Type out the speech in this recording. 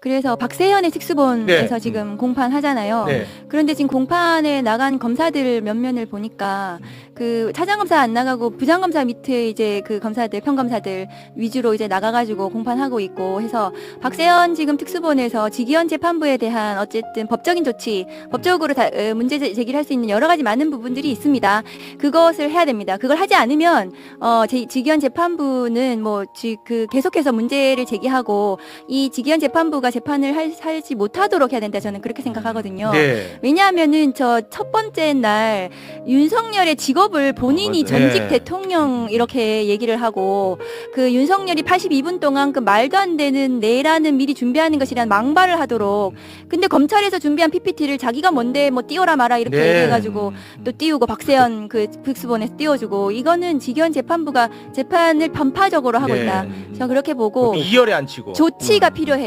그래서 박세현의 특수본에서 네. 지금 공판 하잖아요. 네. 그런데 지금 공판에 나간 검사들 면면을 보니까 그 차장검사 안 나가고 부장검사 밑에 이제 그 검사들 평검사들 위주로 이제 나가가지고 공판하고 있고 해서 박세현 지금 특수본에서 지기현 재판부에 대한 어쨌든 법적인 조치 법적으로 다, 어, 문제 제- 제기를 할 수 있는 여러 가지 많은 부분들이 있습니다. 그것을 해야 됩니다. 그걸 하지 않으면 어 제, 지기현 재판부는 뭐그 계속해서 문제를 제기하고 이 지기현 재판부 가 재판을 할, 하지 못하도록 해야 된다 저는 그렇게 생각하거든요. 네. 왜냐하면은 저 첫 번째 날 윤석열의 직업을 본인이 맞아요. 전직 네. 대통령 이렇게 얘기를 하고 그 윤석열이 82분 동안 그 말도 안 되는 내라는 미리 준비하는 것이란 망발을 하도록 근데 검찰에서 준비한 PPT를 자기가 뭔데 뭐 띄워라 마라 이렇게 네. 얘기해가지고 또 띄우고 박세현 그 북스본에서 띄워주고 이거는 지기현 재판부가 재판을 편파적으로 하고 네. 있다. 저 그렇게 보고 이열에 안 치고. 조치가 필요해요.